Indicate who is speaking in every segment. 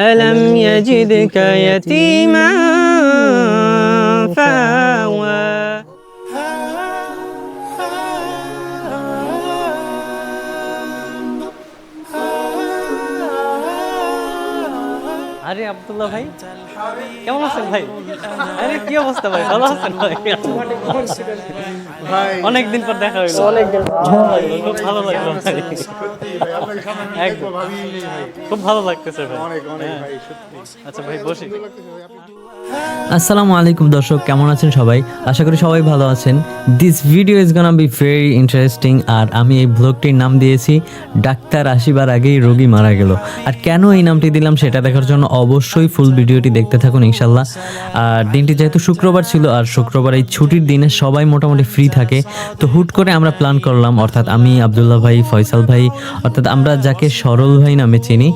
Speaker 1: ألم يجدك يتيما فآوى আরে আব্দুল্লাহ ভাই কেমন আছেন ভাই আরে কি অবস্থা ভাই ভালো আছেন ভাই
Speaker 2: ভাই
Speaker 1: অনেকদিন পর দেখা হইলো
Speaker 2: অনেকদিন
Speaker 1: খুব ভালো লাগলো ভাই খুব ভালো লাগতেছে ভাই।
Speaker 2: অনেক অনেক
Speaker 1: হ্যাঁ।
Speaker 2: ভাই সত্যি।
Speaker 1: আচ্ছা ভাই বসি।
Speaker 3: আসসালামু আলাইকুম দর্শক, কেমন আছেন সবাই? আশা করি সবাই ভালো আছেন। This video is gonna be very interesting আর আমি এই ব্লগটির নাম দিয়েছি, ডাক্তার আসিবার আগেই রোগী মারা গেল। আর কেন এই নামটি দিলাম সেটা দেখার জন্য অবশ্যই ফুল ভিডিওটি দেখতে থাকুন ইনশাল্লাহ। আর দিনটি যেহেতু শুক্রবার ছিল, আর শুক্রবার এই ছুটির দিনে সবাই মোটামুটি ফ্রি থাকে, তো হুট করে আমরা প্ল্যান করলাম, অর্থাৎ আমি, আবদুল্লাহ ভাই, ফয়সাল ভাই, অর্থাৎ আমরা যাকে সরল ভাই নামে চিনি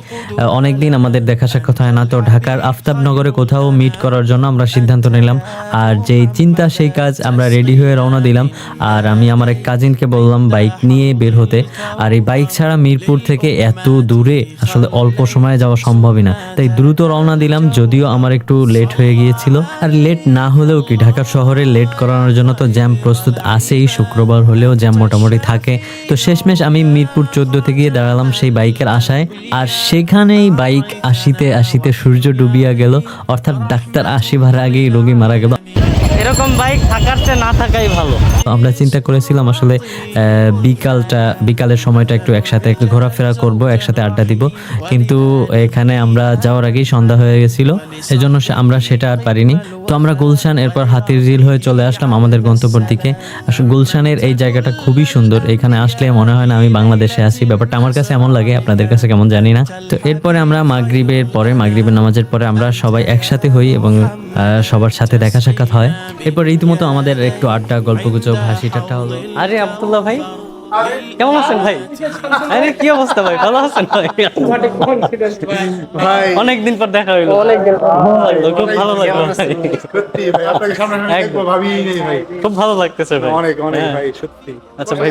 Speaker 3: অনেকদিন আমাদের দেখা সাক্ষাৎ হয় না, তো ঢাকার আফতাবনগরে কোথাও মিট করার জন্য আমরা সিদ্ধান্ত নিলাম। আর যেই চিন্তা, সেই কাজ আমরা রেডি হয়ে রওনা দিলাম। আর আমি আমার এক কাজিনকে বললাম বাইক নিয়ে বের হতে। আর এই বাইক ছাড়া মিরপুর থেকে এত দূরে আসলে অল্প সময়ে যাওয়া সম্ভবই না। তাই দ্রুত রওনা দিলাম, যদিও আমার একটু লেট হয়ে গিয়েছিল। আর লেট না হলেও কি, ঢাকা শহরে লেট করানোর জন্য তো জ্যাম প্রস্তুত আসেই শুক্রবার হলেও জ্যাম মোটামুটি থাকে। তো শেষমেশ আমি মিরপুর চোদ্দতে গিয়ে দাঁড়ালাম সেই বাইকের আশায়। আর সেখানেই বাইক আসিতে আসিতে সূর্য ডুবিয়া গেল। অর্থাৎ ডাক্তার আসিবার আগেই রোগী মারা গেল
Speaker 1: এরকম বাইক থাকার চেয়ে না থাকাই ভালো।
Speaker 3: আমরা চিন্তা করেছিলাম আসলে বিকালটা, বিকালের সময়টা একটু একসাথে একটু ঘোরাফেরা করব, একসাথে আড্ডা দিব। কিন্তু এখানে আমরা যাওয়ার আগেই সন্ধ্যা হয়ে গেছিল, এজন্য আমরা সেটা আর পারিনি। তো আমরা গুলশান, এরপর হাতির ঝিল হয়ে চলে আসলাম আমাদের গন্তব্যের দিকে। আসলে গুলশানের এই জায়গাটা খুবই সুন্দর, এখানে আসলে মনে হয় না আমি বাংলাদেশে আছি। ব্যাপারটা আমার কাছে এমন লাগে, আপনাদের কাছে কেমন জানি না। তো এরপরে আমরা মাগরিবের পরে, মাগরিবের নামাজের পরে আমরা সবাই একসাথে হই এবং সবার সাথে দেখা সাক্ষাৎ হয়। এরপর রীতিমতো আমাদের একটু আড্ডা গল্পগুজব হাসি ঠাট্টা হলো।
Speaker 1: আরে আব্দুল্লাহ ভাই কেমন আছেন ভাই? আরে কি অবস্থা ভাই? ভালো আছেন ভাই? অনেকদিন পর দেখা হইল। খুব ভালো লাগল খুব ভালো লাগতেছে ভাই।
Speaker 2: অনেক অনেক
Speaker 1: হ্যাঁ।
Speaker 2: ভাই সত্যি।
Speaker 1: আচ্ছা ভাই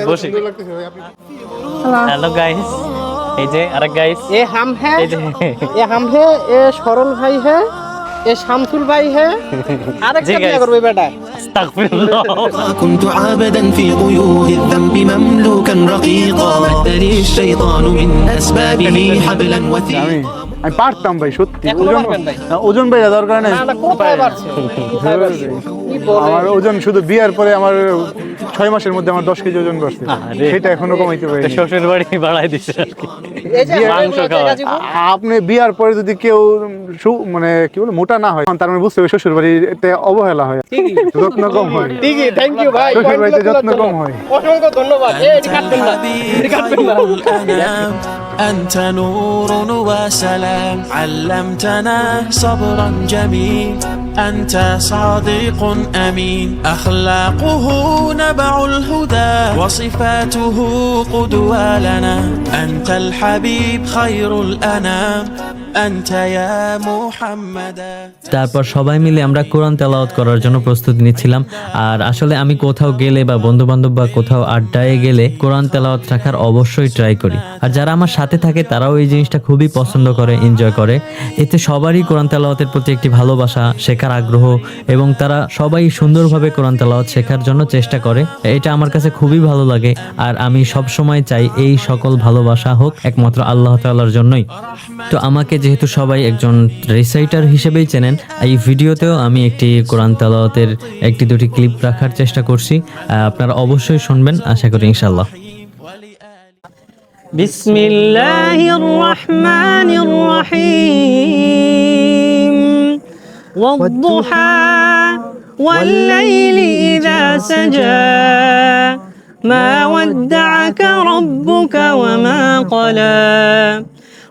Speaker 1: হ্যালো গাইস এই যে আরেক গাইস এ হাম
Speaker 4: হ্যাঁ এ হাম হ্যাঁ এ সরল ভাই হ্যাঁ এ শামসুল ভাই হ্যাঁ
Speaker 1: আরেকটা
Speaker 4: বিয়ে
Speaker 1: করবে
Speaker 4: বেটা استغفر
Speaker 1: الله
Speaker 5: كنت عابدا في ضيوه الذنب مملوكا رقيقا مدني الشيطان من أسبابه حبلا وثيقا
Speaker 2: আমি পারতাম ভাই সত্যি। ওজন ওজন ভাই দরকার নেই। আমার ওজন শুধু বিয়ার পরে আমার ছয় মাসের মধ্যে আমার দশ কেজি ওজন বাড়ছে। সেটা এখনও কমাইতে পারি
Speaker 1: শ্বশুর বাড়ি বাড়াই।
Speaker 4: গাজীপুর।
Speaker 2: আপনি বিয়ার পরে যদি কেউ মানে কি বলে মোটা না হয় তার মানে বুঝতে হবে শ্বশুর বাড়িতে অবহেলা হয়। যত্ন কম হয়।
Speaker 4: ঠিকই থ্যাংক ইউ ভাই।
Speaker 2: শ্বশুর বাড়িতে যত্ন কম হয়।
Speaker 4: অসংখ্য ধন্যবাদ।
Speaker 5: أنت نور وسلام علمتنا صبرا جميل أنت صادق أمين. أخلاقه نبع الهدى وصفاته قدوة لنا. أنت الحبيب خير الأنام
Speaker 3: তারপর সবাই মিলে আমরা কোরআন তেলাওয়াত করার জন্য প্রস্তুতি নিচ্ছিলাম। আর আসলে আমি কোথাও গেলে বা বন্ধু বান্ধব বা কোথাও আড্ডায় গেলে কোরআন তেলাওয়াত রাখার অবশ্যই ট্রাই করি। আর যারা আমার সাথে থাকে, তারাও এই জিনিসটা খুবই পছন্দ করে এনজয় করে। এতে সবারই কোরআন তেলাওয়াতের প্রতি একটি ভালোবাসা, শেখার আগ্রহ এবং তারা সবাই সুন্দরভাবে কোরআন তেলাওয়াত শেখার জন্য চেষ্টা করে। এটা আমার কাছে খুবই ভালো লাগে। আর আমি সব সময় চাই এই সকল ভালোবাসা হোক একমাত্র আল্লাহ তাআলার জন্যই। তো আমাকে যেহেতু সবাই একজন রিসাইটার হিসেবেই চেনেন এই ভিডিওতেও আমি একটি কোরআন তেলাওয়াতের একটি দুটি ক্লিপ রাখার চেষ্টা করছি আহ, আপনারা অবশ্যই শুনবেন আশা করি ইনশাল্লাহ
Speaker 1: بسم الله الرحمن الرحيم والضحى والليل إذا سجى ما ودعك ربك وما قلى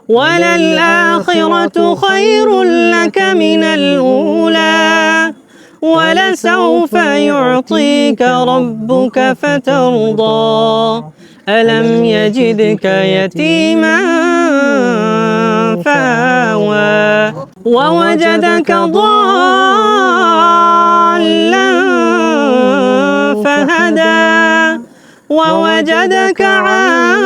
Speaker 1: وللآخرة خير لك من الأولى. ولسوف يعطيك ربك فترضى. ألم يجدك يتيما فآوى. ووجدك ضالا فهدى. ووجدك عائلا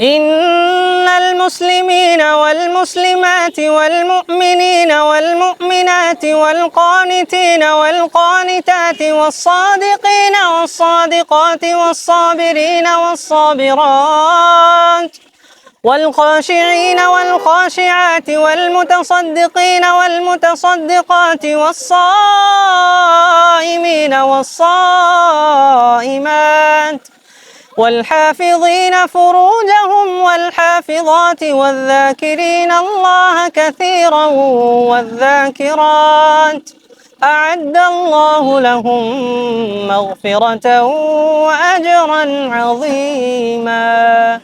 Speaker 1: إن المسلمين والمسلمات والمؤمنين والمؤمنات والقانتين والقانتات والصادقين والصادقات والصابرين والصابرات والخاشعين والخاشعات والمتصدقين والمتصدقات والصائمين والصائمات والحافظين فروجهم والحافظات والذاكرين الله كثيرا والذاكرات. أعد الله لهم مغفرة وأجرا عظيما.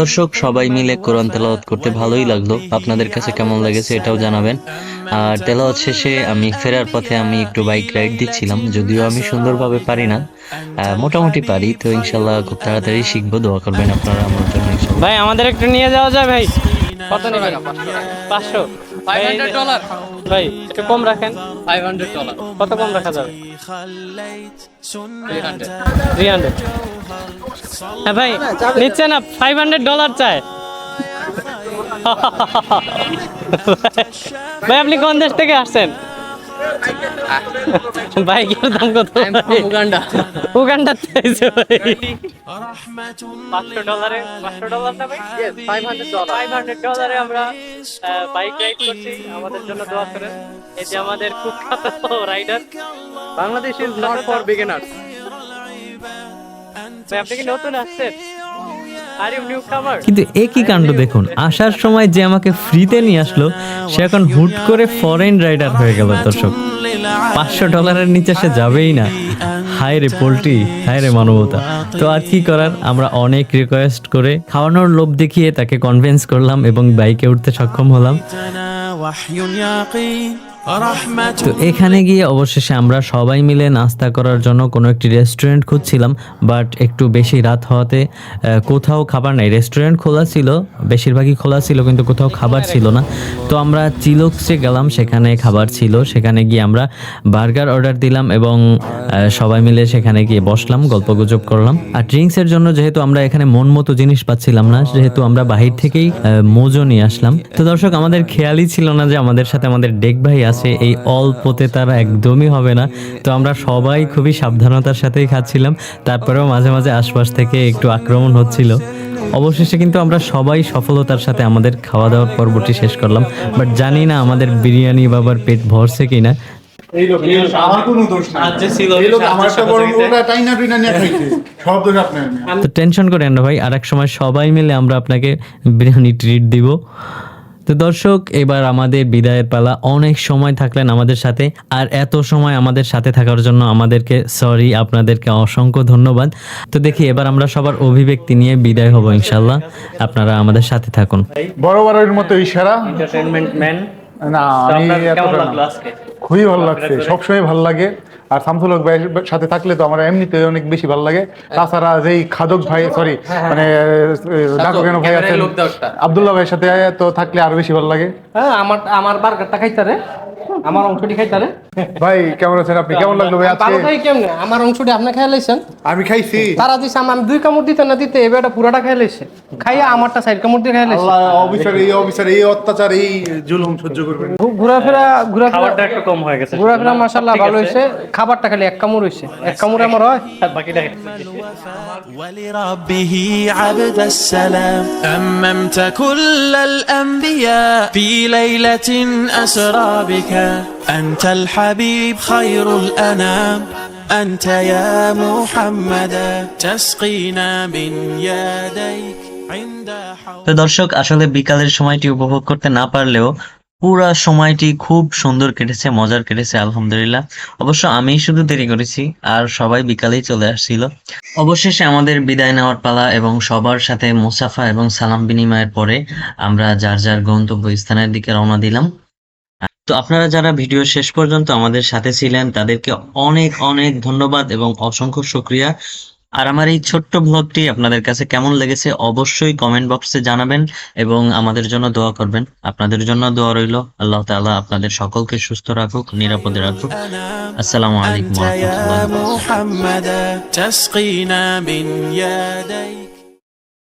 Speaker 3: দর্শক সবাই মিলে কোরআন তেলাওয়াত করতে ভালোই লাগল। আপনাদের কাছে কেমন লেগেছে এটাও জানাবেন। আর তেলাওয়াত শেষে আমি ফেরার পথে আমি একটু বাইক রাইড দিচ্ছিলাম যদিও আমি সুন্দরভাবে পারি না। মোটামুটি পারি তো ইনশাল্লাহ খুব তাড়াতাড়ি শিখব দোয়া করবেন আপনারা আমার জন্য
Speaker 1: ভাই আমাদের একটু নিয়ে যাওয়া যায় ভাই? কত নেবেন? পাঁচশো। ডলার ভাই একটু কম রাখেন। ফাইভ হান্ড্রেড ডলার কত কম রাখা যাবে? থ্রি হান্ড্রেড হ্যাঁ ভাই নিচ্ছে না ফাইভ হান্ড্রেড ডলার চায় ভাই আপনি কোন দেশ থেকে আসছেন? বাইকের দাম কত? উগান্ডা উগান্ডা থেকে ভাই। পাঁচশো ডলারে পাঁচশো ডলার না ভাই? Five hundred dollar five hundred ডলারে আমরা বাইক রাইড করছি আমাদের জন্য দোয়া করেন। এই যে আমাদের কুখ্যাত rider Bangladesh is not for beginners
Speaker 3: কিন্তু একই কাণ্ড দেখুন? আসার সময় যে আমাকে ফ্রিতে নিয়ে আসলো সে এখন হুট করে ফরেন রাইডার হয়ে গেল দর্শক। পাঁচশো ডলারের নিচে সে যাবেই না। হায় রে পোলট্রি হায় রে মানবতা। তো আর কি করার? আমরা অনেক রিকোয়েস্ট করে খাওয়ানোর লোভ দেখিয়ে তাকে কনভিন্স করলাম এবং বাইকে উঠতে সক্ষম হলাম। তো এখানে গিয়ে অবশেষে আমরা সবাই মিলে নাস্তা করার জন্য কোনো একটি রেস্টুরেন্ট খুঁজছিলাম, বাট একটু বেশি রাত হওয়াতে কোথাও খাবার নাই। রেস্টুরেন্ট খোলা ছিল, বেশিরভাগই খোলা ছিল, কিন্তু কোথাও খাবার ছিল না। তো আমরা চিলক্সে গেলাম, সেখানে খাবার ছিল। সেখানে গিয়ে আমরা বার্গার অর্ডার দিলাম এবং সবাই মিলে সেখানে গিয়ে বসলাম গল্প গুজব করলাম। আর ড্রিঙ্কসের জন্য যেহেতু আমরা এখানে মন মতো জিনিস পাচ্ছিলাম না যেহেতু আমরা বাহির থেকেই মোজো নিয়ে আসলাম। তো দর্শক, আমাদের খেয়ালই ছিল না যে আমাদের সাথে আমাদের ডেক ভাই আছে। এই অল্পতে তারা একদমই হবে না। তো আমরা সবাই খুবই সাবধানতার সাথেই খাচ্ছিলাম। তারপরেও মাঝে মাঝে আশপাশ থেকে একটু আক্রমণ হচ্ছিল। অবশেষে কিন্তু আমরা সবাই সফলতার সাথে আমাদের খাওয়া দাওয়ার পর্বটি শেষ করলাম। বাট জানি না আমাদের বিরিয়ানি বাবার পেট ভরছে কিনা।
Speaker 2: আপনার।
Speaker 3: তো টেনশন করেন না ভাই আর এক সময় সবাই মিলে আমরা আপনাকে বিরিয়ানি ট্রিট দিব। তো দর্শক এবার আমাদের বিদায়ের পালা। অনেক সময় থাকলেন আমাদের সাথে আর এত সময় আমাদের সাথে থাকার জন্য আমাদেরকে সরি আপনাদেরকে অসংখ্য ধন্যবাদ। তো দেখি এবার আমরা সবার অভিব্যক্তি নিয়ে বিদায় হব ইনশাল্লাহ আপনারা আমাদের সাথে থাকুন।
Speaker 2: বড় বড়ের মতো ইশারা।
Speaker 1: এন্টারটেনমেন্ট ম্যান
Speaker 2: না আমি
Speaker 1: আপনার কেমন লাগল আজকে?
Speaker 2: খুবই ভালো লাগছে সবসময় ভালো লাগে। আর শামসুল হক ভাইয়ের সাথে থাকলে তো আমার এমনিতে অনেক বেশি ভালো লাগে। তাছাড়া যেই খাদক ভাই সরি মানে ডাকো কেন ভাই আছেন? আব্দুল্লাহ ভাইয়ের সাথে তো থাকলে আরও বেশি ভালো লাগে।
Speaker 4: হ্যাঁ আমার আমার বার্গারটা খাইতারে। আমার অংশটি খাইতারে।
Speaker 2: ভাই কেমন আছেন আপনি? কেমন লাগল ভাই আজকে?
Speaker 4: ভালো কেমনে? আমার অংশটি আপনি খাই লাইছেন?
Speaker 2: আমি খাইছি।
Speaker 4: তারা দিছে আমি দুই কামড় দিতে না দিতে এবারটা পুরাটা খাই লাইছে। খাইয়া আমারটা সাইড কামড় দিয়ে খাই লাইছে।
Speaker 2: আল্লাহ অবিচার এই অবিচার এই অত্যাচার এই জুলুম সহ্য করবেন
Speaker 4: ঘোরাফেরা ঘোরাফেরা
Speaker 1: খাবারটা একটু কম কম হয়ে গেছে
Speaker 4: ঘোরাফেরা মাসাল্লাহ
Speaker 1: ঠিক
Speaker 4: ভালো
Speaker 1: আছে।
Speaker 4: হয়েছে খাবারটা খালি এক কামড় হয়েছে এক কামড়ে আমার হয়
Speaker 1: আর বাকিটা খেতে
Speaker 5: ولربه عبد السلام أممت كل الأنبياء في ليلة أسرى بك أنت الحبيب خير الأنام أنت يا محمد تسقينا من يديك عند حوض
Speaker 3: তো দর্শক আসলে বিকালের সময়টি উপভোগ করতে না পারলেও পুরা সময়টি খুব সুন্দর কেটেছে, মজার কেটেছে, আলহামদুলিল্লাহ। অবশ্য আমি শুধু দেরি করেছি, আর সবাই বিকালেই চলে আসছিল। অবশেষে আমাদের বিদায় নেওয়ার পালা এবং সবার সাথে মুসাফা এবং সালাম বিনিময়ের পরে আমরা যার যার গন্তব্য স্থানের দিকে রওনা দিলাম। তো আপনারা যারা ভিডিও শেষ পর্যন্ত আমাদের সাথে ছিলেন, তাদেরকে অনেক অনেক ধন্যবাদ এবং অসংখ্য শুক্রিয়া। আর আমার এই ছোট্ট ব্লগটি আপনাদের কাছে কেমন লেগেছে অবশ্যই কমেন্ট বক্সে জানাবেন এবং আমাদের জন্য দোয়া করবেন। আপনাদের জন্য দোয়া রইল। আল্লাহ তাআলা আপনাদের সকলকে সুস্থ রাখুক, নিরাপদে রাখুক। আসসালামু আলাইকুম